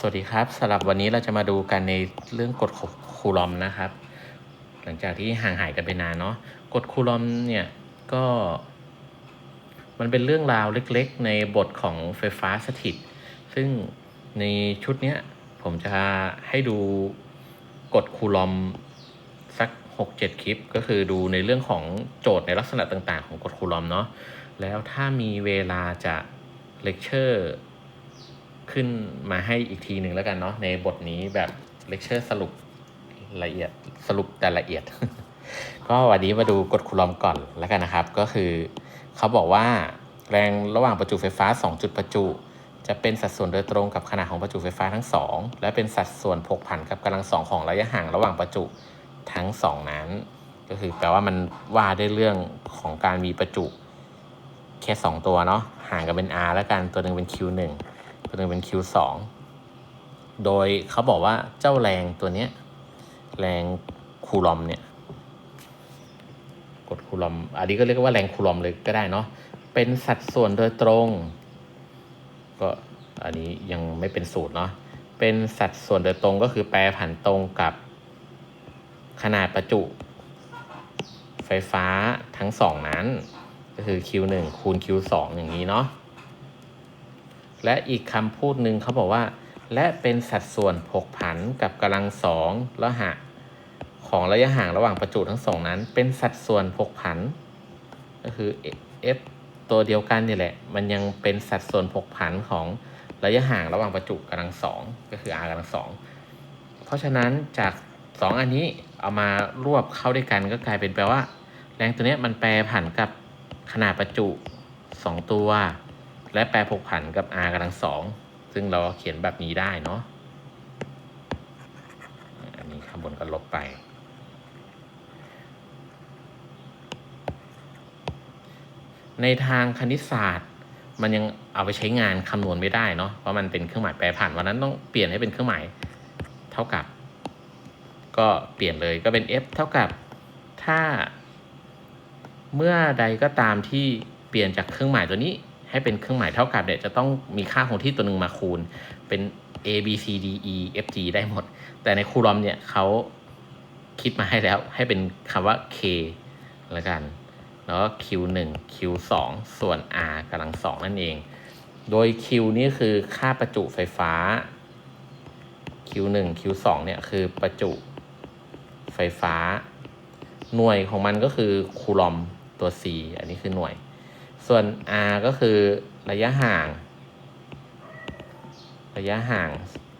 สวัสดีครับสำหรับวันนี้เราจะมาดูกันในเรื่องกฎคูลอมนะครับ หลังจากที่ห่างหายกันไปนานเนาะกฎคูลอมเนี่ยก็ มันเป็นเรื่องราวเล็กๆ ในบทของไฟฟ้าสถิต ซึ่งในชุดเนี้ยผมจะให้ดูกฎคูลอมสัก 6-7 คลิป ก็คือดูในเรื่องของโจทย์ในลักษณะต่างๆ ของกฎคูลอมเนาะแล้วถ้ามีเวลาจะเลคเชอร์ ขึ้นมาให้อีกทีหนึ่งแล้วกันเนาะในบทนี้แบบเลคเชอร์สรุปละเอียดสรุปแต่ละเอียด ก็วันนี้มาดูกฎคูลอมก่อนแล้วกันนะครับ ก็คือเขาบอกว่าแรงระหว่างประจุไฟฟ้า 2 จุดประจุ จะเป็นสัดส่วนโดยตรงกับขนาดของประจุไฟฟ้าทั้ง 2 และเป็นสัดส่วนผกผันกับกำลังสองของระยะห่างระหว่างประจุทั้ง 2 นั้น ก็คือแปลว่ามันว่าได้เรื่องของการมีประจุแค่ 2 ตัวเนาะห่างกันเป็น r แล้วกันตัวหนึ่งเป็น q 1 ก็เลยเป็น Q2 โดยเขาบอกว่าเจ้าแรงตัวเนี้ย แรงคูลอมเนี่ย กดคูลอม อันนี้ก็เรียกว่าแรงคูลอมเลยก็ได้เนาะ เป็นสัดส่วนโดยตรง ก็อันนี้ยังไม่เป็นสูตรเนาะ เป็นสัดส่วนโดยตรงก็คือแปรผันตรงกับขนาดประจุ ไฟฟ้าทั้งสองนั้น ก็คือ Q1 คูณ Q2 อย่างนี้เนาะ และอีกคำพูดหนึ่งเขาบอกว่า และเป็นสัดส่วนผกผันกับกำลังสองระหะ ของระยะห่างระหว่างประจุทั้งสองนั้น เป็นสัดส่วนผกผัน ก็คือ f ตัวเดียวกันนี่แหละ มันยังเป็นสัดส่วนผกผันของระยะห่างระหว่างประจุกำลังสองก็คือ r กำลังสองเพราะฉะนั้นจาก 2 อันนี้เอามารวบเข้าด้วยกันก็กลายเป็นแปลว่า แรงตัวนี้มันแปรผันกับขนาดประจุ 2 ตัว และแปรผกผันกับ r กำลังสองซึ่งเราเขียนแบบนี้ได้เนาะอันนี้ข้างบนก็ลบไป ในทางคณิตศาสตร์ มันยังเอาไปใช้งานคำนวณไม่ได้เนาะเพราะมันเป็นเครื่องหมายแปรผันวันนั้นต้องเปลี่ยนให้เป็นเครื่องหมายเท่ากับ ก็เปลี่ยนเลยก็เป็น f เท่ากับถ้า เมื่อใดก็ตามที่เปลี่ยนจากเครื่องหมายตัวนี้ ให้เป็นเครื่องหมายเท่ากับเนี่ยจะต้องมีค่าคงที่ตัวหนึ่งมาคูณเป็น a b c d e f g ได้หมด แต่ในคูลอมเนี่ยเขาคิดมาให้แล้วให้เป็นคำว่า k แล้วกัน แล้วก็ q 1 q 2ส่วน r กำลังสองนั่นเอง โดย q นี่คือค่าประจุไฟฟ้า q 1 q 2เนี่ยคือประจุไฟฟ้า หน่วยของมันก็คือคูลอมตัว c อันนี้คือหน่วย ส่วน r ก็คือระยะห่าง ระยะห่าง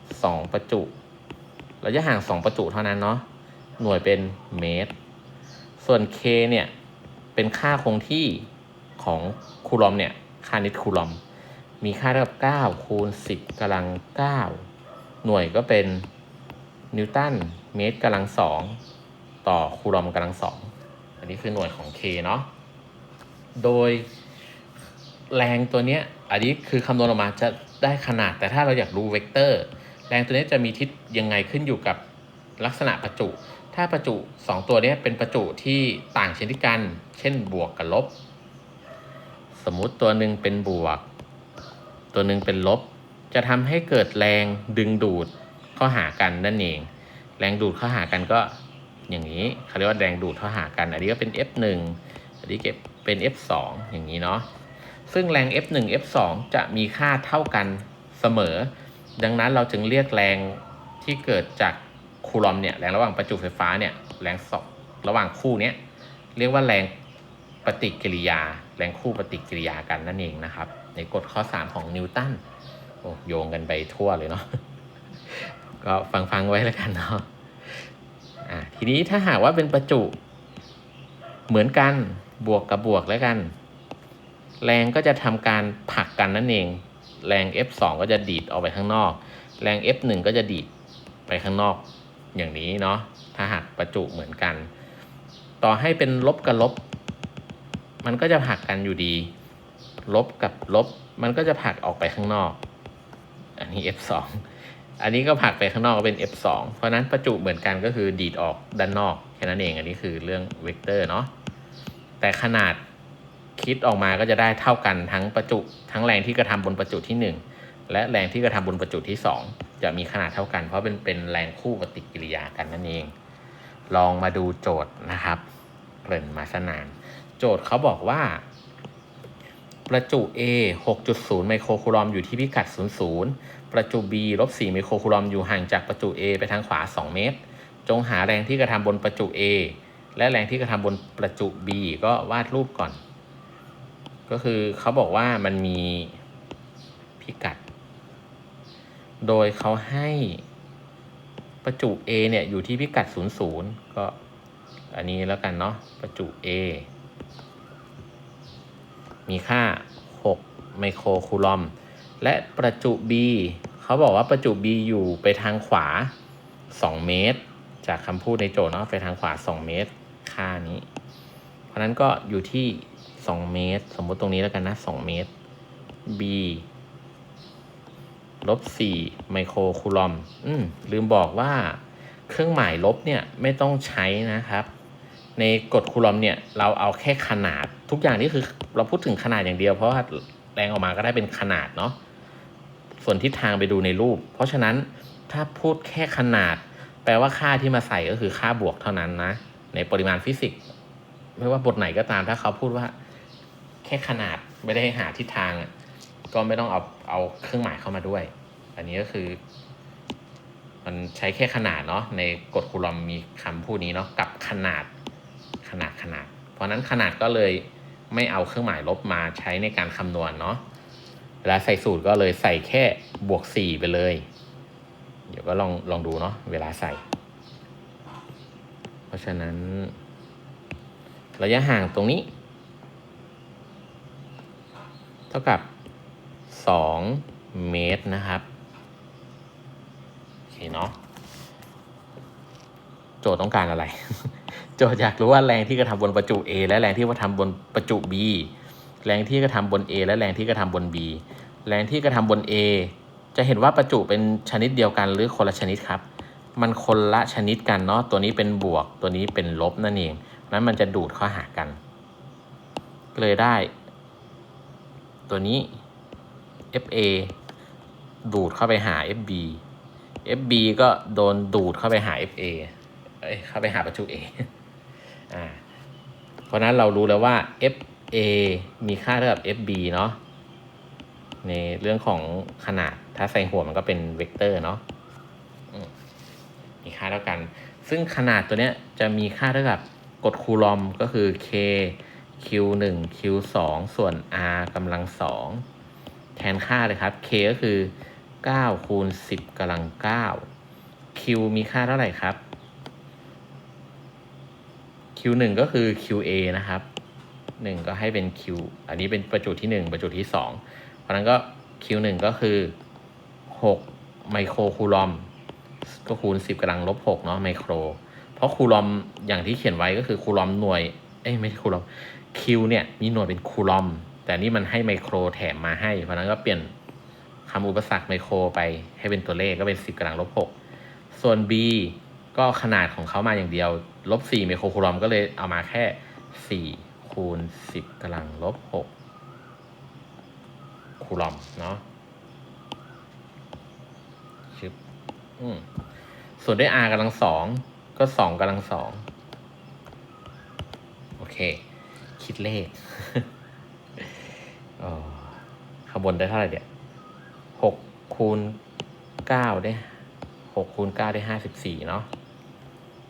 2 ประจุ ระยะห่าง 2 ประจุเท่านั้นเนาะหน่วยเป็นเมตร ส่วน k เนี่ย เป็นค่าคงที่ของคูลอมเนี่ยค่านิดคูลอม มีค่าเท่ากับ 9 คูณ 10กำลัง 9 หน่วยก็เป็นนิวตันเมตรกำลังสองต่อคูลอมกำลังสองอันนี้คือหน่วยของ K เนาะโดย แรงตัวเนี้ยอันนี้คือคำนวณออกมาจะได้ขนาด แต่ถ้าเราอยากรู้เวกเตอร์ แรงตัวนี้จะมีทิศยังไงขึ้นอยู่กับลักษณะประจุ ถ้าประจุ 2 ตัวนี้เป็นประจุที่ต่างชนิดกัน เช่นบวกกับลบ สมมุติตัวหนึ่งเป็นบวก ตัวหนึ่งเป็นลบ จะทำให้เกิดแรงดึงดูดเข้าหากันนั่นเอง แรงดูดเข้าหากันก็อย่างนี้เขาเรียกว่าแรงดูดเข้าหากัน อันนี้ก็เป็น F1 อันนี้เก็บเป็น F2 อย่างนี้เนาะ ซึ่งแรง F1 F2 จะมีค่าเท่ากันเสมอ ดังนั้นเราจึงเรียกแรงที่เกิดจากคูลอมเนี่ยแรงระหว่างประจุไฟฟ้าเนี่ยแรงสองระหว่างคู่เนี้ยเรียกว่าแรงปฏิกิริยา แรงคู่ปฏิกิริยากันนั่นเองนะครับ ในกฎข้อ 3 ของนิวตันโอ้โยงกันไปทั่วเลยเนาะก็ฟังฟังไว้แล้วกันเนาะอ่าทีนี้ถ้าหากว่าเป็นประจุเหมือนกันบวกกับบวกแล้วกัน แรงก็จะทำการผลักกันนั่นเอง แรง F2 ก็จะดีดออกไปข้างนอก แรง F1 ก็จะดีดไปข้างนอกอย่างนี้เนาะถ้าหากประจุเหมือนกัน ต่อให้เป็นลบกับลบ มันก็จะผลักกันอยู่ดี ลบกับลบ มันก็จะผลักออกไปข้างนอก อันนี้ F2 อันนี้ก็ผลักไปข้างนอกก็เป็น F2 เพราะนั้นประจุเหมือนกันก็คือดีดออกด้านนอกแค่นั้นเองอันนี้คือเรื่องเวกเตอร์เนาะแต่ขนาด คิดออกมาก็จะได้เท่ากันทั้งประจุทั้งแรงที่กระทำบนประจุที่ 1 และแรงที่กระทำบนประจุที่ 2 จะมีขนาดเท่ากัน เพราะเป็นเป็นแรงคู่ปฏิกิริยากันนั่นเอง ลองมาดูโจทย์นะครับเกริ่นมาสนาน โจทย์เขาบอกว่า ประจุ A 6.0 ไมโครคูลอมอยู่ที่พิกัด 00 ประจุ B ลบ4ไมโครคูลอมอยู่ห่างจากประจุ A ไปทางขวา 2 เมตร จงหาแรงที่กระทำบนประจุ A และแรงที่กระทำบนประจุ B ก็วาดรูปก่อน ก็คือเขาบอกว่ามันมีพิกัด โดยเขาให้ประจุ A เนี่ยอยู่ที่พิกัด 00 ก็อันนี้แล้วกันเนาะประจุ A มีค่า 6 ไมโครคูลอม และประจุ B เขาบอกว่าประจุ B อยู่ไปทางขวา 2 เมตร จากคำพูดในโจทย์เนาะไปทางขวา 2 เมตร ค่านี้ เพราะนั้นก็อยู่ที่ 2 เมตร สมมุติตรงนี้แล้วกันนะ 2 เมตร B ลบ4ไมโครคูลอมอืมลืมบอกว่าเครื่องหมายลบเนี่ยไม่ต้องใช้นะครับ ในกฎคูลอมเนี่ยเราเอาแค่ขนาดทุกอย่างนี่คือเราพูดถึงขนาดอย่างเดียว เพราะว่าแรงออกมาก็ได้เป็นขนาดเนาะส่วนทิศทางไปดูในรูป เพราะฉะนั้นถ้าพูดแค่ขนาด แปลว่าค่าที่มาใส่ก็คือค่าบวกเท่านั้นนะ ในปริมาณฟิสิกส์ไม่ว่าบทไหนก็ตามถ้าเขาพูดว่า แค่ขนาดไม่ได้หาทิศทาง ก็ไม่ต้องเอาเอาเครื่องหมายเข้ามาด้วย อันนี้ก็คือ มันใช้แค่ขนาดเนาะในกฎคูลอมมีคำพูดนี้เนาะกับขนาดขนาดขนาด เพราะนั้นขนาดก็เลยไม่เอาเครื่องหมายลบมาใช้ในการคำนวณเนาะเวลาใส่สูตรก็เลยใส่แค่บวกสี่ไปเลย เดี๋ยวก็ลองลองดูเนาะเวลาใส่ เพราะฉะนั้น ระยะห่างตรงนี้ เท่ากับสองเมตรนะครับ โอเคเนาะโจทย์ต้องการอะไร โจทย์อยากรู้ว่าแรงที่กระทำบนประจุ A และแรงที่กระทำบนประจุ B แรงที่กระทำบน A และแรงที่กระทำบน B แรงที่กระทำบน A จะเห็นว่าประจุเป็นชนิดเดียวกันหรือคนละชนิดครับ มันคนละชนิดกันเนาะ ตัวนี้เป็นบวก ตัวนี้เป็นลบนั่นเอง นั้นมันจะดูดเข้าหากัน เลยได้ ตัวนี้ FA ดูดเข้าไปหา FB FB ก็โดนดูดเข้าไปหา FA เอ้ยเข้าไปหาประจุ A อ่าเพราะนั้นเรารู้แล้วว่า FA มีค่าเท่ากับ FB เนาะในเรื่องของขนาดถ้าใส่หัวมันก็เป็นเวกเตอร์เนาะมมีค่าเท่ากัน ซึ่งขนาดตัวเนี้ยจะมีค่าเท่ากับกฎคูลอมก็คือ K Q 1 Q 2 ส่วน R กำลังสองแทนค่าเลยครับ K ก็คือ 9 คูณ 10กำลัง 9 Q มีค่าเท่าไหร่ครับ Q 1 ก็คือ QA นะครับ 1 ก็ให้เป็น Q อันนี้เป็นประจุที่ 1 ประจุที่ 2 เพราะนั้นก็ Q 1 ก็คือ 6 ไมโครคูลอม ก็คูณ 10กำลังลบ6เนาะไมโคร เพราะคูลอมอย่างที่เขียนไว้ก็คือคูลอมหน่วย เอ้ยไม่ใช่คูลอม Q เนี่ยมีหน่วยเป็นคูลอม แต่นี่มันให้ไมโครแถมมาให้ เพราะนั้นก็เปลี่ยนคำอุปสรรคไมโครไปให้เป็นตัวเลขก็เป็น 10กำลังลบ6ส่วน B ก็ขนาดของเขามาอย่างเดียวลบ4ไมโครคูลอมก็เลยเอามาแค่ 4 คูณ 10กำลังลบ6คูลอมเนาะชึบอืมส่วนด้วย r กำลังสองก็สองกำลังสองโอเค คิดเลขข้างบนได้เท่าไหร่เดี๋ยวหกคูณเก้าได้หกคูณเก้าได้ห้าสิบสี่เนาะ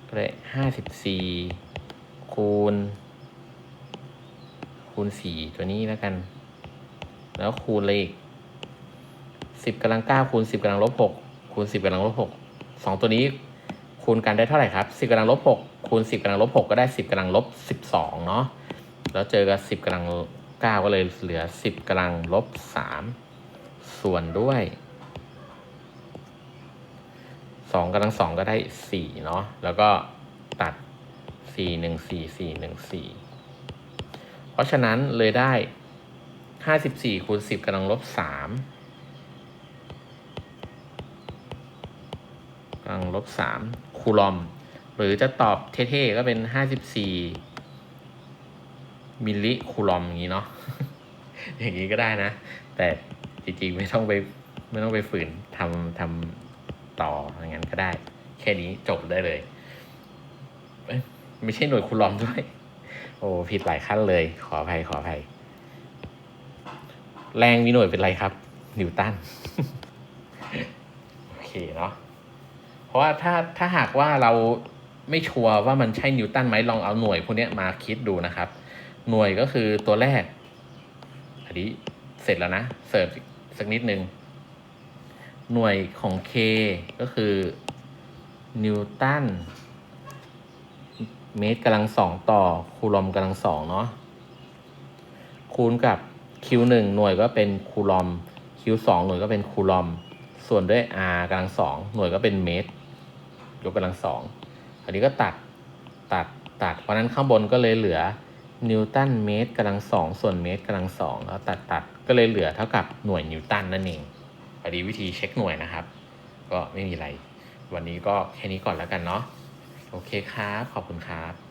ก็เลยห้าสิบสี่คูณ คูณสี่ตัวนี้แล้วกัน แล้วคูณเลยอีกสิบกำลังเก้าคูณสิบกำลังลบหกคูณสิบกำลังลบหกสองตัวนี้คูณกันได้เท่าไหร่ครับสิบกำลังลบหกคูณสิบกำลังลบหกก็ได้สิบกำลังลบสิบสองเนาะ แล้วเจอกับสิบกำลังเก้าก็เลยเหลือสิบกำลังลบสามส่วนด้วยสองกำลังสองก็ได้สี่เนาะแล้วก็ตัดสี่หนึ่งสี่สี่หนึ่งสี่เพราะฉะนั้นเลยได้ห้าสิบสี่คูณสิบกำลังลบสามกำลังลบสามคูลอม หรือจะตอบเท่ๆก็เป็นห้าสิบสี่ มิลลิคูลอมอย่างนี้เนาะอย่างนี้ก็ได้นะ แต่จริงๆไม่ต้องไปไม่ต้องไปฝืนทำทต่ออย่างนั้นก็ได้ แค่นี้จบได้เลย ไม่ใช่หน่วยคูลอมด้วย โอ้ผิดหลายขั้นเลย ขออภัยขออภัยแรงมีหน่วยเป็นไรครับ นิวตันโอเคเนาะเพราะว่าถ้าถ้าหากว่าเราไม่ชัวร์ว่ามันใช่นิวตันไหมลองเอาหน่วยพวกนี้มาคิดดูนะครับ หน่วยก็คือตัวแรก อันนี้เสร็จแล้วนะ เสิร์ฟสักนิดนึง หน่วยของ K ก็คือนิวตันเมตรกำลังสองต่อคูลอมกำลังสองเนาะคูณกับ Q1 หน่วยก็เป็นคูลอม Q2 หน่วยก็เป็นคูลอม ส่วนด้วย R กำลังสองหน่วยก็เป็นเมตร ยกกำลังสองอันนี้ก็ตัดตัดตัด เพราะนั้นข้างบนก็เลยเหลือ นิวตันเมตรกำลังสองส่วนเมตรกำลังสองแล้วตัดตัดก็เลยเหลือเท่ากับหน่วยนิวตันนั่นเองพอดีวิธีเช็คหน่วยนะครับ ก็ไม่มีอะไร วันนี้ก็แค่นี้ก่อนแล้วกันเนาะโอเคครับ ขอบคุณครับ